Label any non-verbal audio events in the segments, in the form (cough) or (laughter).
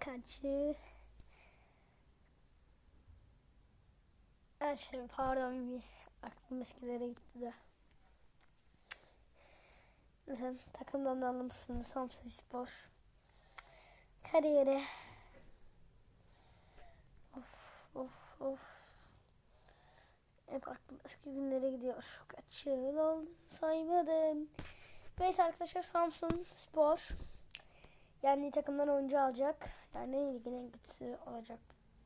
Kaçı? Her şey pardon bir aklım eskilere gitti de. Mesela takımdan da almışsınız Samsun Spor. Kariyeri. Of of of. Hep aklım eski günlere gidiyor. Kaç yıl oldu saymadım. Neyse arkadaşlar Samsun Spor. Yani takımdan oyuncu alacak. Yani ligin en kötüsü olacak.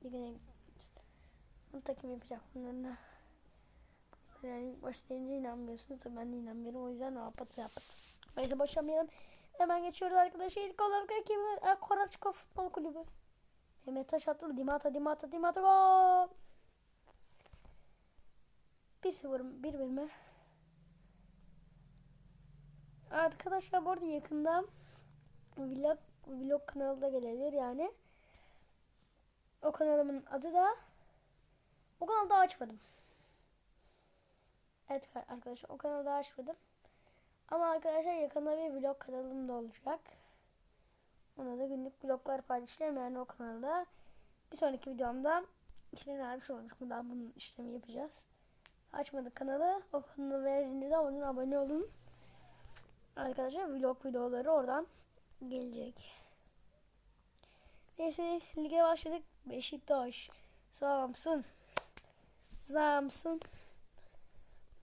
Ligin en kötüsü. takım yapacak bunların da. Yani ilk başlayınca inanmıyorsunuz. Tabii ben de inanmıyorum. O yüzden ne yapatı yapatı. Neyse boşlamayalım. Hemen geçiyoruz arkadaşlar. İlk olarak rakibi e, Koraçko Futbol Kulübü. Mehmet Taş attı. Dimata, Dimata, Dimata gol. 1-0 1 mi? Arkadaşlar bu arada yakında vlog, vlog kanalı da gelebilir yani. O kanalımın adı da o kanalı daha açmadım. Evet arkadaşlar o kanalı daha açmadım. Ama arkadaşlar yakında bir vlog kanalım da olacak. Ona da günlük vloglar paylaşacağım yani o kanalda. Bir sonraki videomda işlemi vermiş olmuş. Bundan bunun işlemi yapacağız. Açmadık kanalı. O kanalı verince de onun abone olun. Arkadaşlar vlog videoları oradan gelecek. Neyse lige başladık. Beşiktaş. Samsun. Samsun.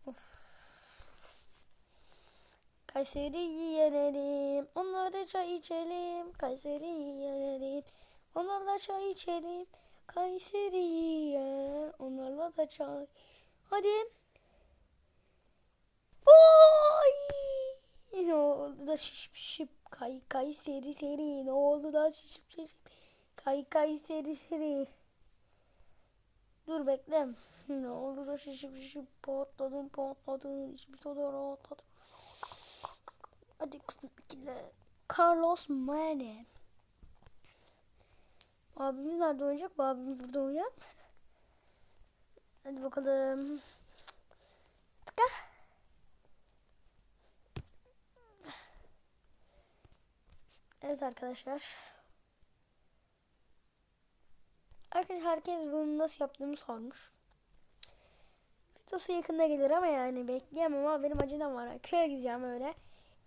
Of. Kayseri'yi yenelim. Onlara çay içelim. Kayseri'yi yenelim. Onlarla çay içelim. Kayseri'ye. Onlarla da çay. Hadi. Oy! Ne oldu da şişip kay kay seri seri. Ne oldu da şişip şişip kay kay seri seri. Dur bekle. Ne oldu da şişip şişip patladın patladın. Hiçbir soda rahatladın Hadi kızım ikile Carlos Mane Abimiz nerede oynayacak? Bu abimiz burada oynayacak. Hadi bakalım. Tıka. Evet arkadaşlar. Arkadaşlar herkes bunu nasıl yaptığımı sormuş. Videosu yakında gelir ama yani bekleyemem ama benim acelem var. Köye gideceğim öyle.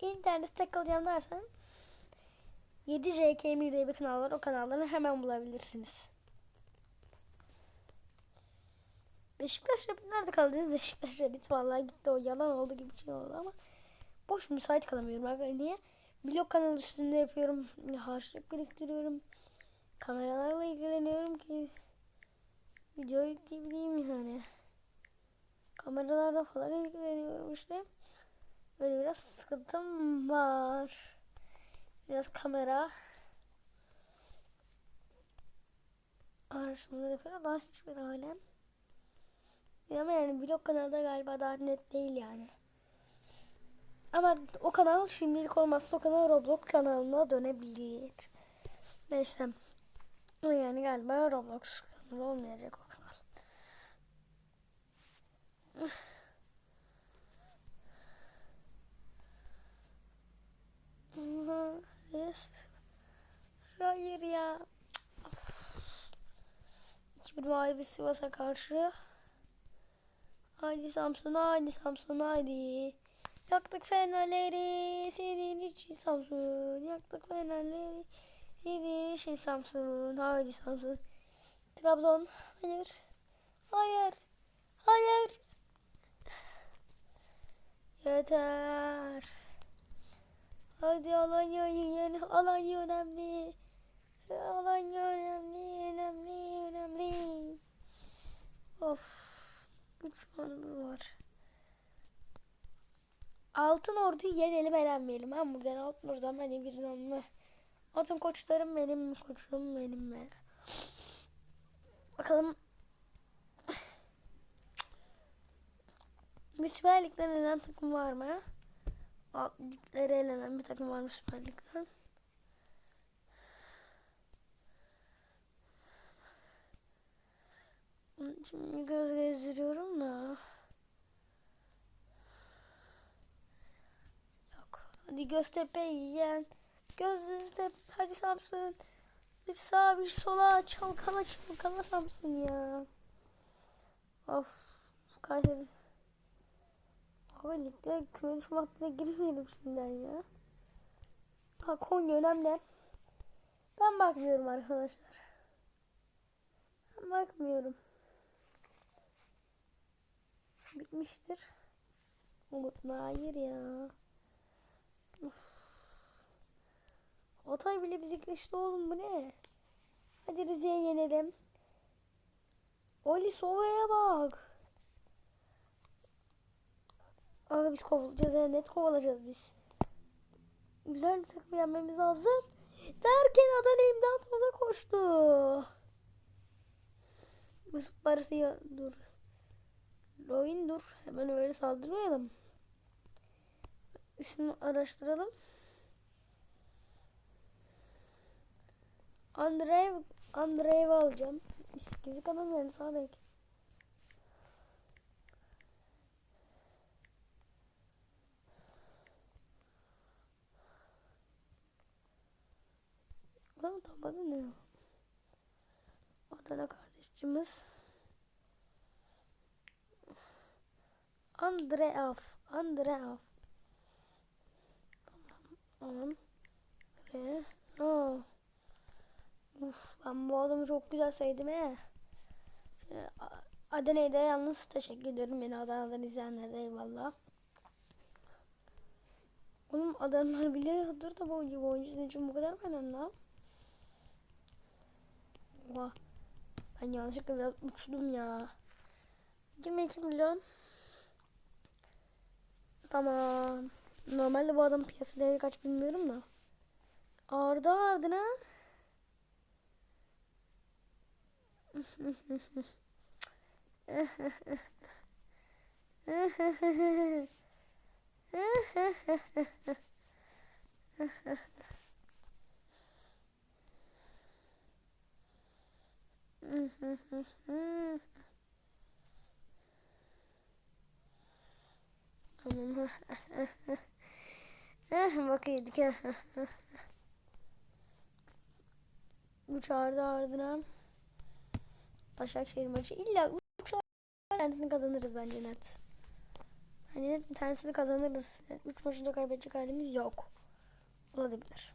İnternette takılacağım dersen 7JK Emir diye bir kanal var. O kanalları hemen bulabilirsiniz. Beşiktaş Rabbit nerede kaldı? (laughs) Beşiktaş Rabbit vallahi gitti o yalan oldu gibi bir şey oldu ama boş müsait kalamıyorum. Niye? Blog kanal üstünde yapıyorum. Harçlık biriktiriyorum. Kameralarla ilgileniyorum ki video yükleyebileyim yani. Kameralarla falan ilgileniyorum işte. Böyle biraz sıkıntım var. Biraz kamera araştırmaları yapıyor. Daha hiçbir alem. Ama yani blog kanalda galiba daha net değil yani. Ama o kanal şimdilik olmazsa o kanal Roblox kanalına dönebilir. Neyse. Yani galiba Roblox kanalı olmayacak o kanal. Yes. Hayır ya. İki bir mağlubi Sivas'a karşı. Haydi Samsun, haydi Samsun, haydi. Yaktık fenerleri, senin için Samsun. Yaktık fenerleri, senin için Samsun. Haydi Samsun. Trabzon, hayır. Hayır. Hayır. Yeter. Hadi Alanya'yı yen. Alanya önemli. Alanya önemli, önemli, önemli. Of. Üç puanımız var. Altın orduyu yenelim elenmeyelim. Ben buradan altın ordudan benim bir olma. Altın koçlarım benim, koçum benim mi? Bakalım. Bir Süper Lig'den elenen takım var mı? Alt liglere elenen bir takım var mı Süper Lig'den? Şimdi göz gezdiriyorum da. Yok. Hadi Göztepe yiyen. Göztepe. Hadi Samsun. Bir sağa bir sola çalkala çalkala Samsun ya. Of. Kayseri. Abi ligde küme düşme hattına girmeyelim şimdiden ya. Ha Konya önemli. Ben bakmıyorum arkadaşlar. Ben bakmıyorum. Bitmiştir. Umut hayır ya. Of. Hatay bile bizi geçti oğlum bu ne? Hadi Rize'ye yenelim. Ali Sova'ya bak. Abi biz kovalayacağız ya net kovalayacağız biz. Güzel bir takım yenmemiz lazım. Derken Adana imdatımıza koştu. Mesut parası ya dur. Loin dur. Hemen öyle saldırmayalım. İsmini araştıralım. Andrei Andrei'yi alacağım. 8 adam yani sağ bek. Lan tam adı ne? Adana kardeşimiz. Andreev. Andreev. Tamam. Andreev. Aa. Uf, ben bu adamı çok güzel sevdim he. Adana'ya da yalnız teşekkür ederim beni Adana'dan izleyenlere eyvallah. Oğlum Adanalılar biliyordur da bu oyuncu, bu oyuncu sizin için bu kadar mı önemli lan? Oha. Ben yanlışlıkla biraz uçtum ya. 22 milyon. Tamam. Normalde bu adam piyasa değeri kaç bilmiyorum da. Arda ardına. Tamam. Eh, bakayım. Bu çağırdı ardına. Başakşehir maçı. İlla 3 tanesini kazanırız bence net. Hani net bir tanesini kazanırız. 3 maçı da kaybedecek halimiz yok. Olabilir.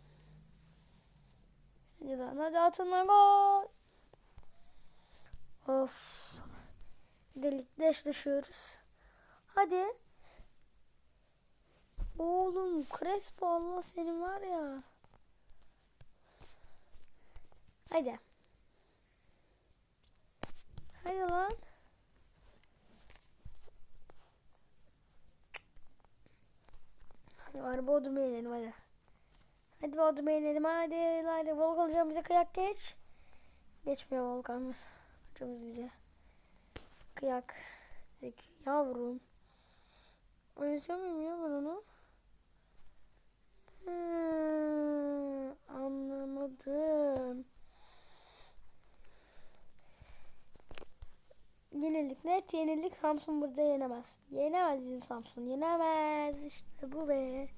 Hadi lan hadi atın gol. Of. Delikte eşleşiyoruz. Hadi. Oğlum Crespo Allah senin var ya. Hadi. Hadi lan. Hadi var Bodrum'a inelim hadi. Hadi Bodrum'a inelim hadi. Hadi Volkan hocam bize kıyak geç. Geçmiyor Volkan. Hocamız bize. Kıyak. Zeki yavrum. Oynatıyor muyum ya ben onu? Hmm, anlamadım. Yenildik. Net yenildik. Samsun burada yenemez. Yenemez bizim Samsun. Yenemez. İşte bu be.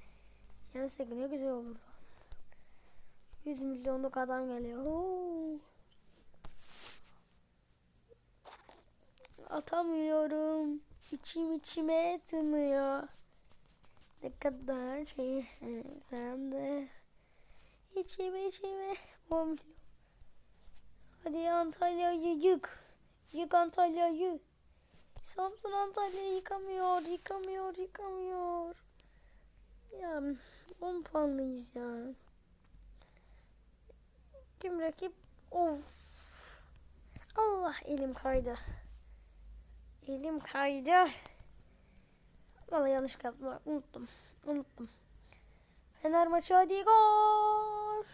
Yensek ne güzel olurdu. 100 milyonluk adam geliyor. Oo. Atamıyorum. İçim içime tınıyor. Ne kadar şey sen de. İçime içime 10 milyon. Hadi Antalya'yı yık. Yık Antalya'yı. Samsun Antalya'yı yıkamıyor, yıkamıyor, yıkamıyor. Ya 10 puanlıyız ya. Kim rakip? Of. Allah elim kaydı. Elim kaydı. Vallahi yanlış yaptım. Unuttum. Unuttum. Fener maçı hadi gol.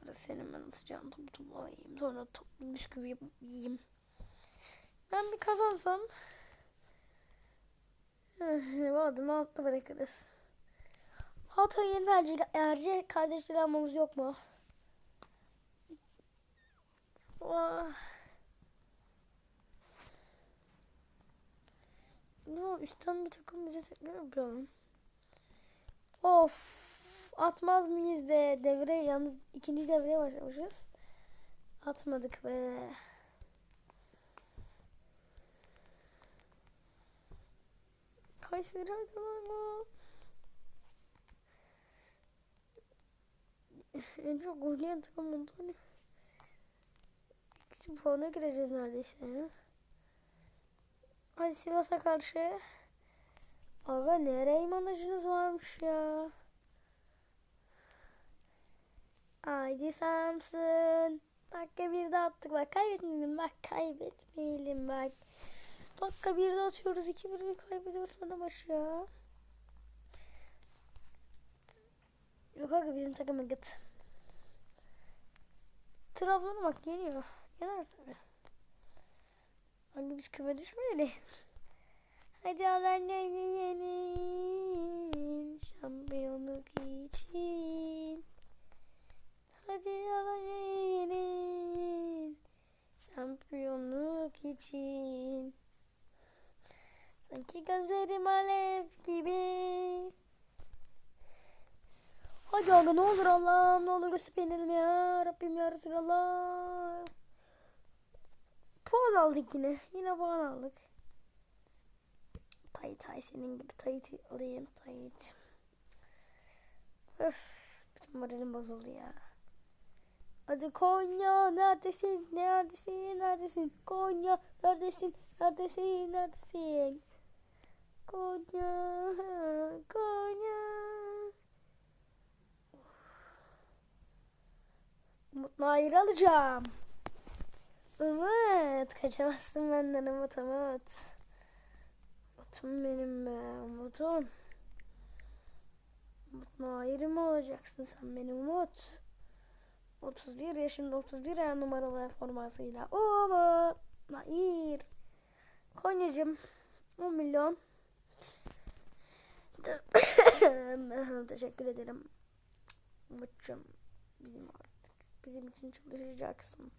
Burada senin ben atacağım topu topu alayım. Sonra toplu bisküvi yapıp yiyeyim. Ben bir kazansam eh, bu adımı altta bırakırız. Hatay yeni merci, merci kardeşleri almamız yok mu? Ah. Ya üstten bir takım bize tekrar yapalım. Of. atmaz mıyız be? Devre yalnız ikinci devreye başlamışız. Atmadık be. Kayseri hadi lan. (laughs) En çok yiyen takım. Hani. İkisi puana gireceğiz neredeyse ya. Hadi Sivas'a karşı. Aga nereye imanajınız varmış ya. Haydi Samsun. Dakika bir de attık bak kaybetmeyelim bak kaybetmeyelim bak. Dakika bir de atıyoruz iki bir bir kaybediyoruz bana baş ya. Yok aga bizim takıma git. Trabzon'a bak yeniyor. Yener tabi. Hangi biz küme düşmeyelim. Hadi Alanya'yı yenin şampiyonluk için. Hadi Alanya'yı yenin şampiyonluk için. Sanki gözlerim alev gibi. Hadi aga ne olur Allah'ım ne olur gösterip ya Rabbim ya Resulallah. Puan aldık yine. Yine puan aldık. Tay tay senin gibi tayit alayım tayit. Öf. Bütün moralim bozuldu ya. Hadi Konya neredesin? Neredesin? Neredesin? Konya neredesin? Neredesin? Neredesin? Konya Konya Umut'la ayrı alacağım. Umut kaçamazsın benden Umut Umut. Umut'um benim be Umut'um. Umut'la ayrı mı olacaksın sen benim Umut? 31 yaşında 31 ay numaralı formasıyla Umut Nair Konya'cım 10 milyon (coughs) Teşekkür ederim Umut'cum bizim artık bizim için çalışacaksın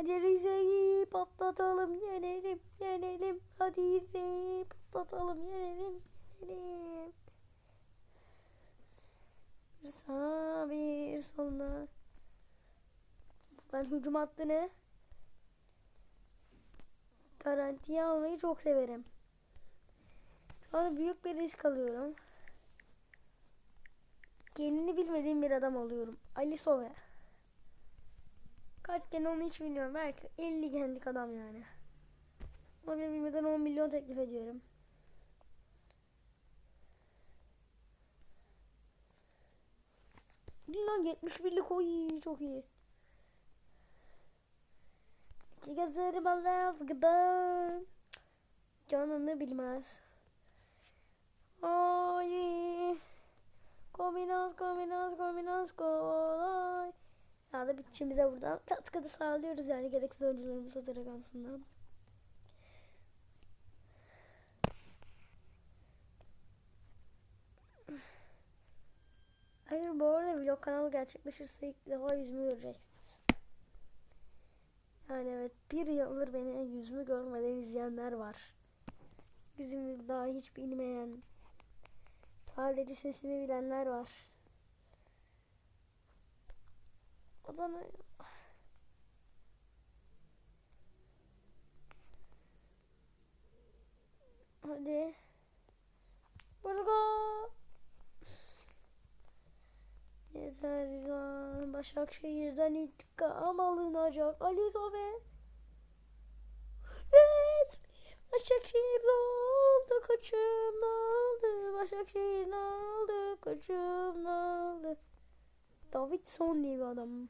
Hadi Rize'yi patlatalım yenelim yenelim Hadi Rize'yi patlatalım yenelim yenelim bir sağa bir sola. Ben hücum hattını garantiye almayı çok severim. Şu anda büyük bir risk alıyorum. Kendini bilmediğim bir adam alıyorum. Ali Sove. Kaç gene onu hiç bilmiyorum. Belki 50 genlik adam yani. Ama bile bilmeden 10 milyon teklif ediyorum. Lan 71'lik oy çok iyi. İki gözlerim alev gibi. Canını bilmez. Ay. Kombinaz kombinaz kombinaz kolay. Da bütçemize buradan katkıda sağlıyoruz yani gereksiz oyuncularımız satarak aslında. Hayır bu arada vlog kanalı gerçekleşirse ilk defa yüzümü göreceksiniz. Yani evet bir yıldır beni yüzümü görmeden izleyenler var. Yüzümü daha hiç bilmeyen, sadece sesimi bilenler var. Adana Hadi. Burada. Yeter lan. Başakşehir'den intikam alınacak. Ali Zobe. Evet. Başakşehir ne oldu koçum ne oldu? Başakşehir ne oldu koçum ne oldu? Davidson diye bir adam.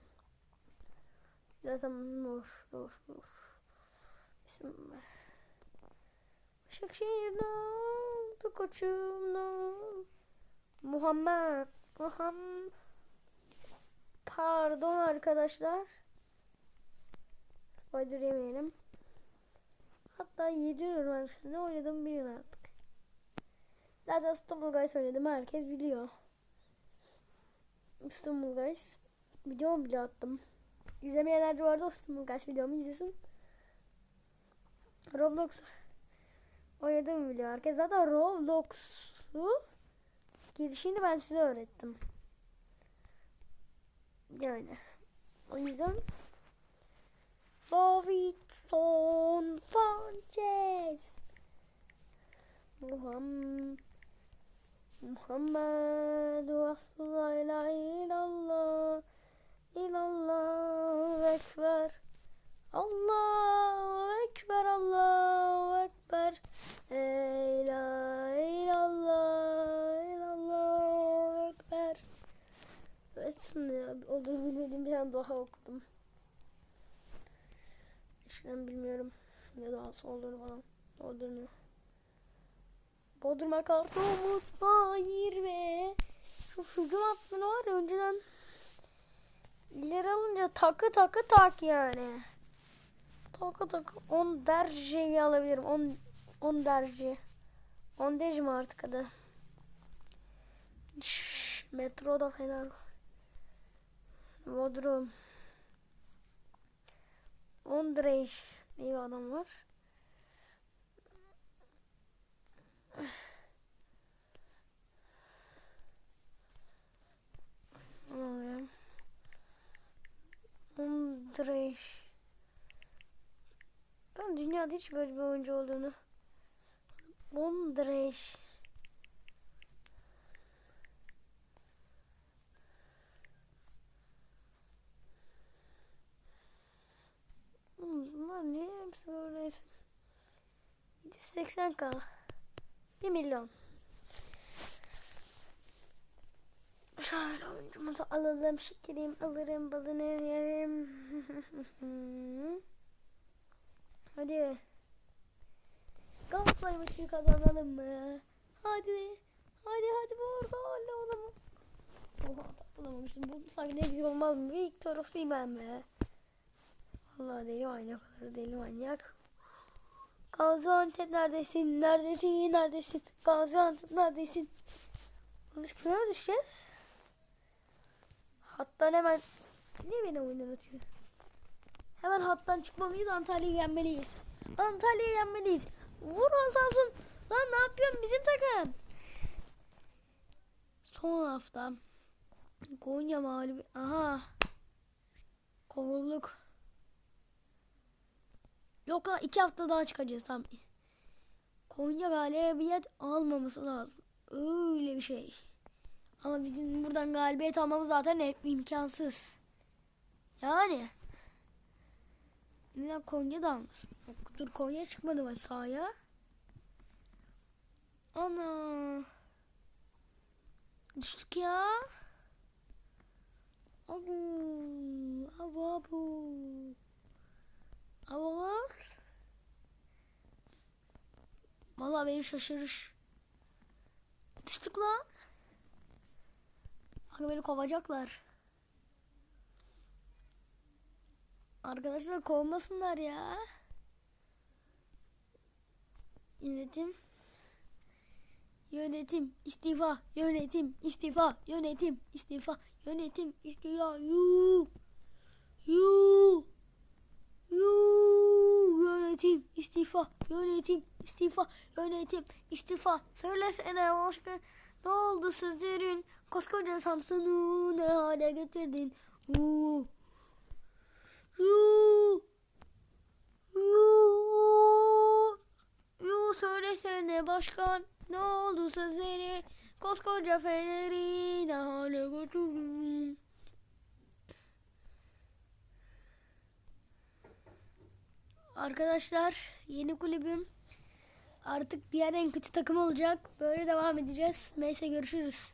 Zaten Nur, Nur, Nur. Var. Başakşehir ne oldu koçum ne oldu? Muhammed. Muhammed. Pardon arkadaşlar. Spider yemeyelim. Hatta 7 üniversitede oynadım bilin artık. Zaten İstanbul Guys oynadım herkes biliyor. İstanbul Guys videomu bile attım. İzlemeyenler de vardı İstanbul Guys videomu izlesin. Roblox oynadım biliyor herkes. Zaten Roblox'u girişini ben size öğrettim. Yani o yüzden Davidson Sanchez Muhammed Muhammed Resulullah ilahe illallah İllallah Ekber Allahu Ekber Allahu Ekber La ilahe illallah illallah ekber. Evet ne olduğunu bilmediğim bir an daha okudum. Eskiden bilmiyorum ne doğası olduğunu falan olduğunu. Bodrum'a karşı umut hayır ve şu hücum hattını var ya önceden ileri alınca takı takı tak yani. Takı takı 10 dereceyi alabilirim. 10 10 derece. 10 derece mi artık adı? Şşş, metro da fena. Bodrum. 10 derece diye adam var. Ne oluyor? 10 derece. Ben dünyada hiç böyle bir oyuncu olduğunu. Hmm, Bunlar niye hepsi böyleyse? 780k. 1 milyon. Şöyle oyuncumuzu alalım. Şekerim alırım. Balını yerim. (laughs) Hadi. Galatasaray maçını kazanalım mı? Hadi. Hadi hadi vur gol oğlum. Oha atak bulamamıştım. Bu sanki ne güzel olmaz mı? Victor Osimhen be. Vallahi deli manyak kadar deli manyak. Gaziantep neredesin? Neredesin? Neredesin? Gaziantep neredesin? Biz kime düşeceğiz? Hattan hemen ne beni oyundan atıyor? Hemen hattan çıkmalıyız. Antalya'yı yenmeliyiz. Antalya'yı yenmeliyiz. Vur Hasan'sın. Lan ne yapıyorsun bizim takım? Son hafta. Konya mağlubi. Aha. Kovulduk. Yok lan iki hafta daha çıkacağız tam. Konya galibiyet almaması lazım. Öyle bir şey. Ama bizim buradan galibiyet almamız zaten hep imkansız. Yani. Neden Konya da almasın? Dur Konya çıkmadı mı sahaya? Ana. Düştük ya. Abu. Abu abu. Abular. Vallahi benim şaşırış. Düştük lan. Hani beni kovacaklar. Arkadaşlar kovmasınlar ya. Yönetim. Yönetim istifa. Yönetim istifa. Yönetim istifa. Yönetim istifa. Yu. Yu. Yu. Yönetim istifa. Yönetim istifa. Yönetim istifa. Söylesene başka. Ne oldu sizlerin? Koskoca Samsun'u ne hale getirdin? Yu. Yu. Yu. Yu söylesene başkan. Ne oldu sözleri? Koskoca feneri ne hale götürdün? Arkadaşlar yeni kulübüm artık diğer en kötü takım olacak. Böyle devam edeceğiz. Neyse görüşürüz.